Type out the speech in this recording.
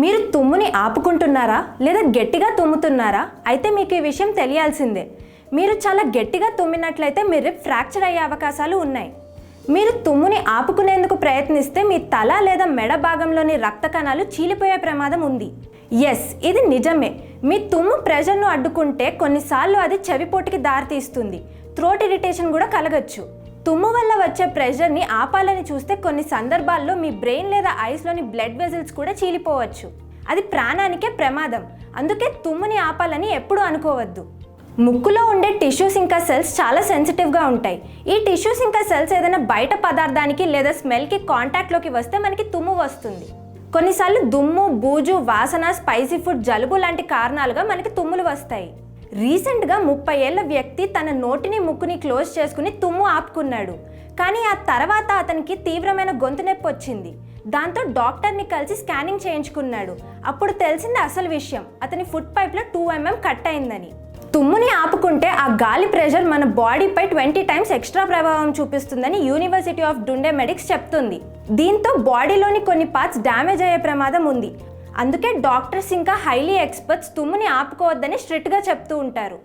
మీరు తుమ్ముని ఆపుకుంటున్నారా లేదా గట్టిగా తుమ్ముతున్నారా? అయితే మీకు ఈ విషయం తెలియాల్సిందే. మీరు చాలా గట్టిగా తుమ్మినట్లయితే మీ రిప్ ఫ్రాక్చర్ అయ్యే అవకాశాలు ఉన్నాయి. మీరు తుమ్ముని ఆపుకునేందుకు ప్రయత్నిస్తే మీ తల లేదా మెడ భాగంలోని రక్త కణాలు చీలిపోయే ప్రమాదం ఉంది. ఎస్ ఇది నిజమే. మీ తుమ్ము ప్రెషర్ను అడ్డుకుంటే కొన్నిసార్లు అది చెవిపోటుకి దారితీస్తుంది. థ్రోట్ ఇరిటేషన్ కూడా కలగచ్చు. తుమ్ము వల్ల వచ్చే ప్రెషర్ని ఆపాలని చూస్తే కొన్ని సందర్భాల్లో మీ బ్రెయిన్ లేదా ఐస్లోని బ్లడ్ వెజల్స్ కూడా చీలిపోవచ్చు. అది ప్రాణానికే ప్రమాదం. అందుకే తుమ్ముని ఆపాలని ఎప్పుడూ అనుకోవద్దు. ముక్కులో ఉండే టిష్యూస్ ఇంకా సెల్స్ చాలా సెన్సిటివ్గా ఉంటాయి. ఈ టిష్యూస్ ఇంకా సెల్స్ ఏదైనా బయట పదార్థానికి లేదా స్మెల్కి కాంటాక్ట్లోకి వస్తే మనకి తుమ్ము వస్తుంది. కొన్నిసార్లు దుమ్ము బూజు వాసన స్పైసీ ఫుడ్ జలుబు లాంటి కారణాలుగా మనకి తుమ్ములు వస్తాయి. రీసెంట్గా ముప్పై ఏళ్ళ వ్యక్తి తన నోటిని ముక్కుని క్లోజ్ చేసుకుని తుమ్ము ఆపుకున్నాడు. కానీ ఆ తర్వాత అతనికి తీవ్రమైన గొంతు నొప్పి వచ్చింది. దాంతో డాక్టర్ని కలిసి స్కానింగ్ చేయించుకున్నాడు. అప్పుడు తెలిసింది అసలు విషయం. అతని ఫుడ్ పైప్లో టూ ఎంఎం కట్ అయిందని. తుమ్ముని ఆపుకుంటే ఆ గాలి ప్రెషర్ మన బాడీపై ట్వంటీ టైమ్స్ ఎక్స్ట్రా ప్రభావం చూపిస్తుందని యూనివర్సిటీ ఆఫ్ డుండే మెడిక్స్ చెప్తుంది. దీంతో బాడీలోని కొన్ని పార్ట్స్ డ్యామేజ్ అయ్యే ప్రమాదం ఉంది. అందుకే డాక్టర్స్ ఇంకా హైలీ ఎక్స్పర్ట్స్ తుమ్ముని ఆపుకోవద్దని స్ట్రిక్ట్గా చెప్తూ ఉంటారు.